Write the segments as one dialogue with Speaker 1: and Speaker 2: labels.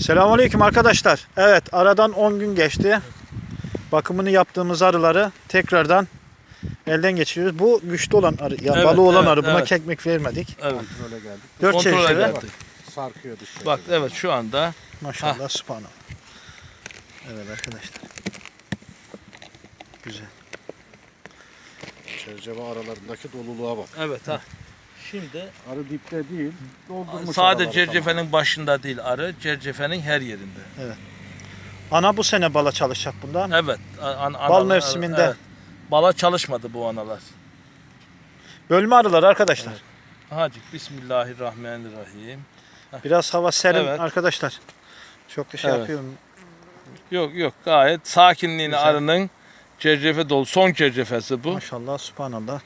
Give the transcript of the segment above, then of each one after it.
Speaker 1: Selamünaleyküm arkadaşlar. Evet aradan 10 gün geçti. Bakımını yaptığımız arıları tekrardan elden geçiriyoruz. Bu güçlü olan arı, ya
Speaker 2: Evet,
Speaker 1: balı olan
Speaker 2: evet,
Speaker 1: arı. Buna
Speaker 2: evet.
Speaker 1: kekmek vermedik.
Speaker 2: Evet.
Speaker 3: Kontrole geldik.
Speaker 1: 4
Speaker 2: Kontrole
Speaker 1: çeşitli.
Speaker 2: geldi.
Speaker 3: Sarkıyor dışarı.
Speaker 2: Bak evet şu anda
Speaker 1: Maşallah subhanallah. Evet arkadaşlar. Güzel.
Speaker 3: Çerçeve aralarındaki doluluğa bak.
Speaker 2: evet ha. Şimdi
Speaker 3: Arı dipte değil, doldurmuş
Speaker 2: sadece cercefenin başında değil arı, cercefenin her yerinde.
Speaker 1: Ana bu sene bala çalışacak bundan.
Speaker 2: Evet. a- an-
Speaker 1: Bal mevsiminde.
Speaker 2: evet. Bala çalışmadı bu analar.
Speaker 1: Bölme arıları arkadaşlar.
Speaker 2: Hacık Bismillahirrahmanirrahim.
Speaker 1: Biraz hava serin
Speaker 2: Evet.
Speaker 1: arkadaşlar. Çok da şey
Speaker 2: Evet.
Speaker 1: yapıyorum.
Speaker 2: Yok yok gayet sakinliğini
Speaker 1: Güzel.
Speaker 2: arının cercefe dolu. Son cercefesi bu.
Speaker 1: Maşallah subhanallah.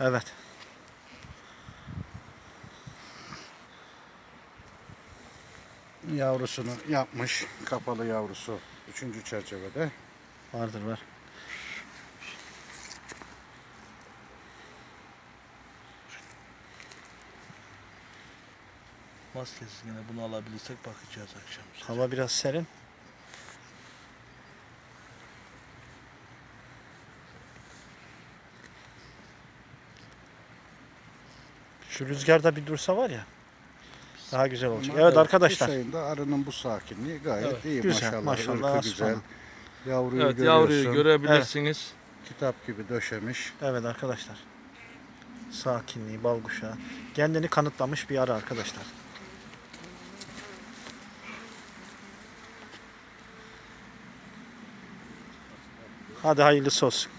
Speaker 1: Evet.
Speaker 3: Yavrusunu yapmış. Kapalı yavrusu. Üçüncü çerçevede.
Speaker 1: Vardır var.
Speaker 2: Maskesiz yine bunu alabilirsek bakacağız akşam.
Speaker 1: Hava biraz serin. Şu rüzgarda bir dursa var ya. Daha güzel olacak.
Speaker 3: Ama
Speaker 1: Evet arkadaşlar.
Speaker 3: Ayında arının bu sakinliği gayet
Speaker 2: Evet.
Speaker 3: iyi
Speaker 1: Güzel,
Speaker 3: maşallah.
Speaker 1: maşallah,
Speaker 3: Irkı güzel. Yavruyu
Speaker 2: Evet yavruyu görebilirsiniz.
Speaker 3: Kitap gibi döşemiş.
Speaker 1: Evet arkadaşlar. Sakinliği, bal kuşağı. Kendini kanıtlamış bir ara arkadaşlar. Hadi hayırlısı olsun.